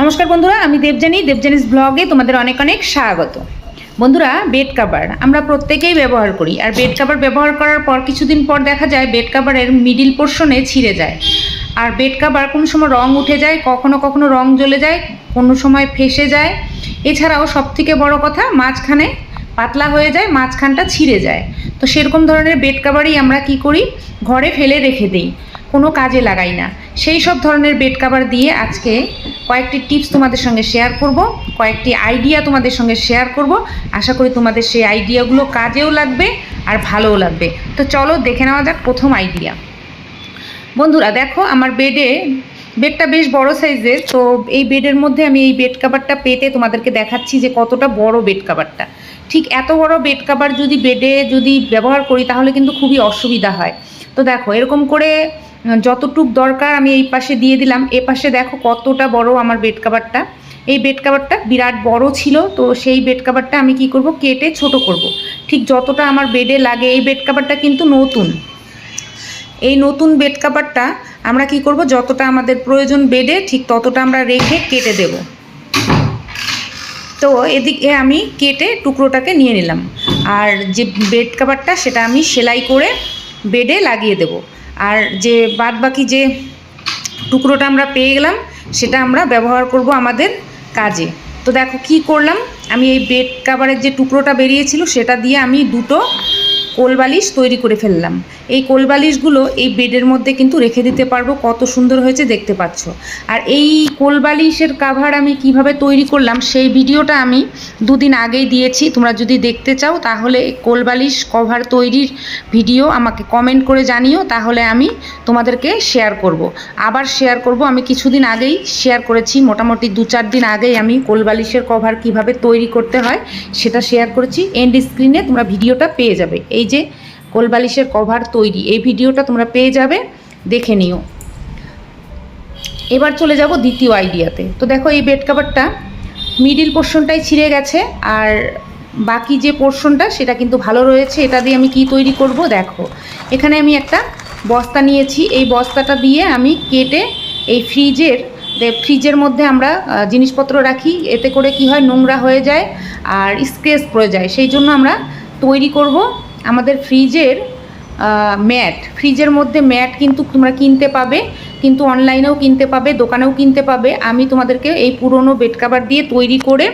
নমস্কার বন্ধুরা, আমি দেবজানী দেবজানিস ব্লগে তোমাদের অনেক অনেক স্বাগত। বন্ধুরা বেড কাভার আমরা প্রত্যেকেই ব্যবহার করি। আর বেড কাভার ব্যবহার করার পর কিছুদিন পর দেখা যায় বেড কাভারের মিডিল পোর্শনে ছিঁড়ে যায়। আর বেড কাভার কোনো সময় রং উঠে যায়, কখনো কখনো রং জ্বলে যায়, কোনো সময় ফেসে যায়। এছাড়াও সবথেকে বড় কথা, মাঝখানে পাতলা হয়ে যায়, মাঝখানটা ছিঁড়ে যায়। তো সেরকম ধরনের বেড কাভারই আমরা কি করি? ঘরে ফেলে রেখে দিই, কোনো কাজে লাগাই না। সেই সব ধরনের বেড কাভার দিয়ে আজকে কয়েকটি টিপস তোমাদের সঙ্গে শেয়ার করব, কয়েকটি আইডিয়া তোমাদের সঙ্গে শেয়ার করব। আশা করি তোমাদের সেই আইডিয়াগুলো কাজেও লাগবে আর ভালোও লাগবে। তো চলো দেখে নেওয়া যাক প্রথম আইডিয়া। বন্ধুরা, দেখো আমার বেডে বেডটা বেশ বড় সাইজের তো এই বেডের মধ্যে আমি এই বেড কাভারটা পেতে তোমাদেরকে দেখাচ্ছি যে কতটা বড় বেড কাভারটা ঠিক এত বড় বেড কাভার যদি বেডে যদি ব্যবহার করি তাহলে কিন্তু খুবই অসুবিধা হয়। তো দেখো, এরকম করে যতটুক দরকার আমি এই পাশে দিয়ে দিলাম। এ পাশে দেখো কতটা বড় আমার বেড কাভারটা এই বেড কাভারটা বিরাট বড় ছিল, তো সেই বেড কাভারটা আমি কি করব? কেটে ছোট করব। ঠিক যতটা আমার বেডে লাগে, এই বেড কাভারটা কিন্তু নতুন। এই নতুন বেড কাভারটা আমরা কি করব? যতটা আমাদের প্রয়োজন বেডে ঠিক ততটা আমরা রেখে কেটে দেব। তো এদিকে আমি কেটে টুকরোটাকে নিয়ে নিলাম। আর যে বেড কাভারটা সেটা আমি সেলাই করে বেডে লাগিয়ে দেব। আর যে বাদ বাকি যে টুকরোটা আমরা পেয়ে গেলাম, সেটা আমরা ব্যবহার করব আমাদের কাজে। তো দেখো কি করলাম? আমি এই বেড কাভারের যে টুকরোটা বেরিয়েছিল, সেটা দিয়ে আমি দুটো কোলবালিশ তৈরি করে ফেললাম। এই কোলবালিশগুলো এই বেডের মধ্যে কিন্তু রেখে দিতে পারব, কত সুন্দর হয়েছে দেখতে পাচ্ছ। আর এই কোলবালিশের কাভার আমি কীভাবে তৈরি করলাম, সেই ভিডিওটা আমি দুদিন আগেই দিয়েছি। তোমরা যদি দেখতে চাও, তাহলে কোলবালিশ কভার তৈরির ভিডিও আমাকে কমেন্ট করে জানিও, তাহলে আমি তোমাদেরকে শেয়ার করব। আবার শেয়ার করব, আমি কিছুদিন আগেই শেয়ার করেছি। মোটামুটি দু চার দিন আগেই আমি কোলবালিশের কভার কীভাবে তৈরি করতে হয়, সেটা শেয়ার করেছি। এন্ড স্ক্রিনে তোমরা ভিডিওটা পেয়ে যাবে। এই যে কোলবালিশের কভার তৈরি, এই ভিডিওটা তোমরা পেয়ে যাবে। দেখে নিও। এবার চলে যাব দ্বিতীয় আইডিয়াতে তো। দেখো এই বেড কাভারটা মিডিল পোর্শনটাই ছিঁড়ে গেছে, আর বাকি যে পোর্শনটা সেটা কিন্তু ভালো রয়েছে। এটা দিয়ে আমি কি তৈরি করব? দেখো। এখানে আমি একটা বস্তা নিয়েছি। এই বস্তাটা দিয়ে আমি কেটে এই ফ্রিজের ফ্রিজের মধ্যে আমরা জিনিসপত্র রাখি। এতে করে কি হয়? নোংরা হয়ে যায় আর স্ক্রেচ পড়ে যায়। সেই জন্য আমরা তৈরি করব আমাদের ফ্রিজের ম্যাট। ফ্রিজের মধ্যে ম্যাট কিন্তু তোমরা কিনতে পাবে, কিন্তু অনলাইনেও কিনতে পাবে, দোকানেও কিনতে পাবে। আমি তোমাদেরকে এই পুরনো বেড কাভার দিয়ে তৈরি করে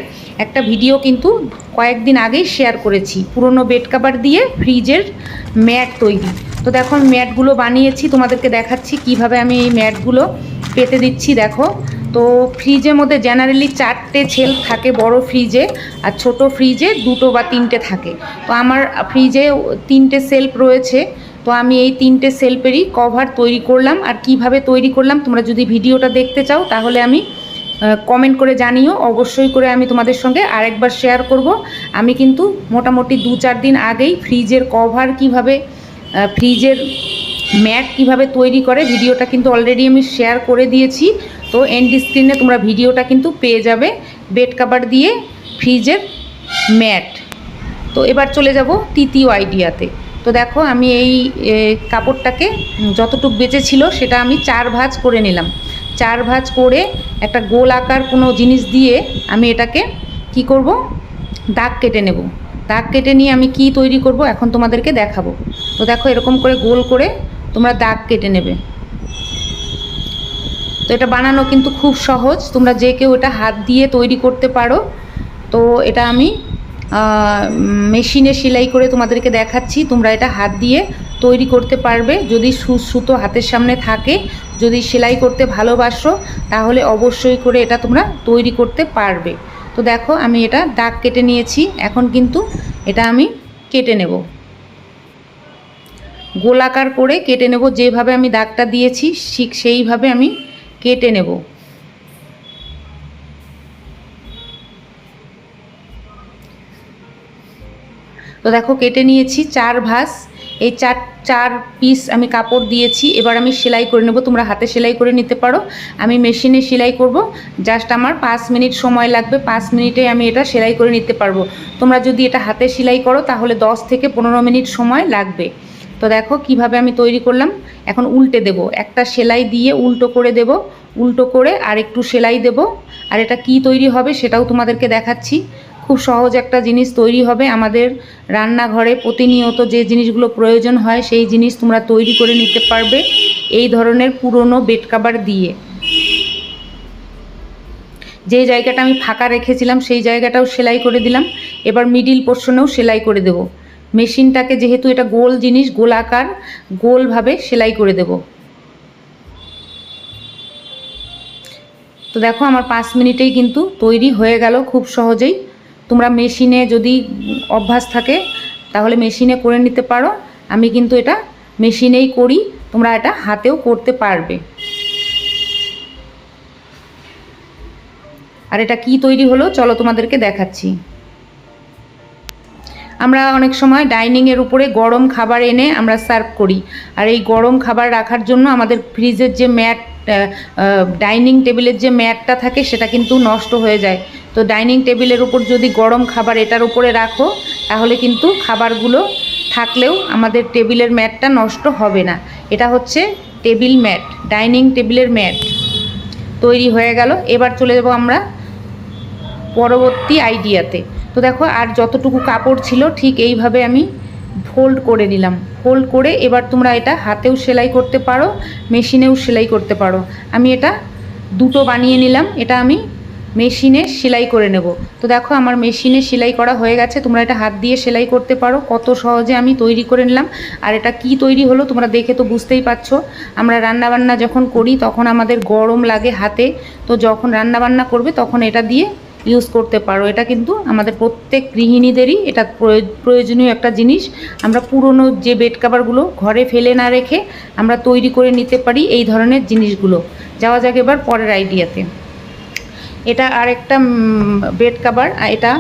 একটা ভিডিও কিন্তু কয়েকদিন আগেই শেয়ার করেছি। পুরনো বেড কাভার দিয়ে ফ্রিজের ম্যাট তৈরি। তো দেখো ম্যাটগুলো বানিয়েছি, তোমাদেরকে দেখাচ্ছি কীভাবে আমি এই ম্যাটগুলো পেতে দিচ্ছি, দেখো। তো ফ্রিজের মধ্যে জেনারেলি চারটে ছেল থাকে বড় ফ্রিজে আর ছোট ফ্রিজে দুটো বা তিনটে থাকে। তো আমার ফ্রিজে তিনটে সেলফ রয়েছে। তো আমি এই তিনটে সেলফেরই কভার তৈরি করলাম। আর কীভাবে তৈরি করলাম তোমরা যদি ভিডিওটা দেখতে চাও তাহলে আমি কমেন্ট করে জানিও। অবশ্যই করে আমি তোমাদের সঙ্গে আরেকবার শেয়ার করব। আমি কিন্তু মোটামুটি দু চার দিন আগেই ফ্রিজের কভার কীভাবে ফ্রিজের ম্যাট কীভাবে তৈরি করে, ভিডিওটা কিন্তু অলরেডি আমি শেয়ার করে দিয়েছি। তো এন্ড স্ক্রিনে তোমরা ভিডিওটা কিন্তু পেয়ে যাবে বেড কাভার দিয়ে ফ্রিজের ম্যাট তো এবার চলে যাব তৃতীয় আইডিয়াতে তো দেখো আমি এই কাপড়টাকে যতটুক বেঁচে ছিল সেটা আমি চার ভাঁজ করে নিলাম। চার ভাঁজ করে একটা গোল আকার কোনো জিনিস দিয়ে আমি এটাকে কি করব? দাগ কেটে নেব। দাগ কেটে নিয়ে আমি কি তৈরি করব? এখন তোমাদেরকে দেখাবো। তো দেখো এরকম করে গোল করে তোমরা দাগ কেটে নেবে। তো এটা বানানো কিন্তু খুব সহজ। তোমরা যে কেউ এটা হাত দিয়ে তৈরি করতে পারো। তো এটা আমি মেশিনে সেলাই করে তোমাদেরকে দেখাচ্ছি। তোমরা এটা হাত দিয়ে তৈরি করতে পারবে। যদি সুতো হাতের সামনে থাকে, যদি সেলাই করতে ভালোবাসো, তাহলে অবশ্যই করে এটা তোমরা তৈরি করতে পারবে। তো দেখো, আমি এটা দাগ কেটে নিয়েছি। এখন কিন্তু এটা আমি কেটে নেব। গোলাকার করে কেটে নেব। যেভাবে আমি দাগটা দিয়েছি, ঠিক সেইভাবে আমি কেটে নেব। তো দেখো কেটে নিয়েছি চার ভাঁজ। এই চার চার পিস আমি কাপড় দিয়েছি। এবার আমি সেলাই করে নেব। তোমরা হাতে সেলাই করে নিতে পারো। আমি মেশিনে সেলাই করব। জাস্ট আমার পাঁচ মিনিট সময় লাগবে। পাঁচ মিনিটে আমি এটা সেলাই করে নিতে পারব। তোমরা যদি এটা হাতে সেলাই করো, তাহলে দশ থেকে পনেরো মিনিট সময় লাগবে। তো দেখো কীভাবে আমি তৈরি করলাম। এখন উল্টে দেব। একটা সেলাই দিয়ে উল্টো করে দেব। উল্টো করে আর একটু সেলাই দেব। আর এটা কি তৈরি হবে সেটাও তোমাদেরকে দেখাচ্ছি। খুব সহজ একটা জিনিস তৈরি হবে আমাদের রান্নাঘরে। প্রতিনিয়ত যে জিনিসগুলো প্রয়োজন হয় সেই জিনিস তোমরা তৈরি করে নিতে পারবে এই ধরনের পুরনো বেড কাভার দিয়ে। যে জায়গাটা আমি ফাঁকা রেখেছিলাম সেই জায়গাটাও সেলাই করে দিলাম। এবার মিডিল পোর্শনেও সেলাই করে দেব। মেশিনটাকে যেহেতু এটা গোল জিনিস গোলাকার গোলভাবে সেলাই করে দেব। তো দেখো আমার পাঁচ মিনিটেই কিন্তু তৈরি হয়ে গেল খুব সহজেই। তোমরা মেশিনে যদি অভ্যাস থাকে, তাহলে মেশিনে করে নিতে পারো। আমি কিন্তু এটা মেশিনেই করি, তোমরা এটা হাতেও করতে পারবে। আর এটা কি তৈরি হলো? চলো তোমাদেরকে দেখাচ্ছি। আমরা অনেক সময় ডাইনিংয়ের উপরে গরম খাবার এনে আমরা সার্ভ করি। আর এই গরম খাবার রাখার জন্য আমাদের ফ্রিজের যে ম্যাট ডাইনিং টেবিলের যে ম্যাটটা থাকে সেটা কিন্তু নষ্ট হয়ে যায়। তো ডাইনিং টেবিলের উপর যদি গরম খাবার এটার উপরে রাখো, তাহলে কিন্তু খাবারগুলো থাকলেও আমাদের টেবিলের ম্যাটটা নষ্ট হবে না। এটা হচ্ছে টেবিল ম্যাট ডাইনিং টেবিলের ম্যাট তৈরি হয়ে গেল। এবার চলে যাব আমরা পরবর্তী আইডিয়াতে তো দেখো, আর যতটুকু কাপড় ছিল, ঠিক এইভাবে আমি ফোল্ড করে নিলাম। ফোল্ড করে এবার তোমরা এটা হাতেও সেলাই করতে পারো, মেশিনেও সেলাই করতে পারো। আমি এটা দুটো বানিয়ে নিলাম, এটা আমি মেশিনে সেলাই করে নেব। তো দেখো, আমার মেশিনে সেলাই করা হয়ে গেছে, তোমরা এটা হাত দিয়ে সেলাই করতে পারো। কত সহজে আমি তৈরি করে নিলাম। আর এটা কি তৈরি হলো, তোমরা দেখে তো বুঝতেই পারছ। আমরা রান্নাবান্না যখন করি, তখন আমাদের গরম লাগে হাতে। তো যখন রান্নাবান্না করবে, তখন এটা দিয়ে ইউজ করতে পারো। এটা কিন্তু আমাদের প্রত্যেক গৃহিণীদেরই এটা প্রয়োজনীয় একটা জিনিস। আমরা পুরনো যে বেড কাভারগুলো ঘরে ফেলে না রেখে আমরা তৈরি করে নিতে পারি এই ধরনের জিনিসগুলো। যাওয়া যাক এবার পরের আইডিয়াতে এটা আরেকটা বেড কাভার এটা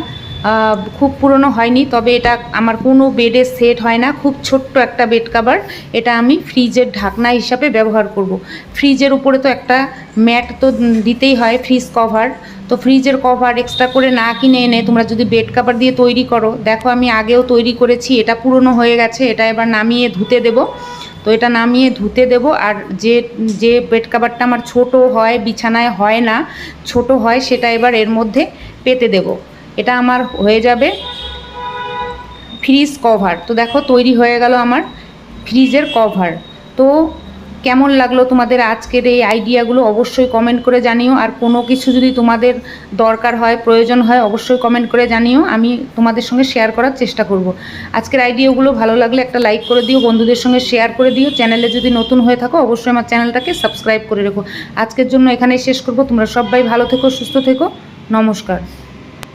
খুব পুরনো হয়নি, তবে এটা আমার কোনো বেডে সেট হয় না, খুব ছোট্ট একটা বেড কাভার এটা আমি ফ্রিজের ঢাকনা হিসাবে ব্যবহার করব। ফ্রিজের উপরে তো একটা ম্যাট তো দিতেই হয় ফ্রিজ কভার তো ফ্রিজের কভার এক্সট্রা করে না কিনে এনে তোমরা যদি বেড কাভার দিয়ে তৈরি করো, দেখো আমি আগেও তৈরি করেছি, এটা পুরনো হয়ে গেছে, এটা এবার নামিয়ে ধুতে দেব তো এটা নামিয়ে ধুতে দেব, আর যে যে বেড কাভারটা আমার ছোট হয়, বিছানায় হয় না, ছোট হয়, সেটা এবার এর মধ্যে পেতে দেব এটা আমার হয়ে যাবে ফ্রিজ কভার। তো দেখো তৈরি হয়ে গেল আমার ফ্রিজের কভার। তো কেমন লাগল তোমাদের আজকের এই আইডিয়াগুলো অবশ্যই কমেন্ট করে জানিও। আর কোনো কিছু যদি তোমাদের দরকার হয়, প্রয়োজন হয়, অবশ্যই কমেন্ট করে জানিও। আমি তোমাদের সঙ্গে শেয়ার করার চেষ্টা করব। আজকের আইডিয়াগুলো ভালো লাগলে একটা লাইক করে দিও, বন্ধুদের সঙ্গে শেয়ার করে দিও। চ্যানেলে যদি নতুন হয়ে থাকো, অবশ্যই আমার চ্যানেলটাকে সাবস্ক্রাইব করে রেখো। আজকের জন্য এখানেই শেষ করব। তোমরা সবাই ভালো থেকো, সুস্থ থেকো। নমস্কার।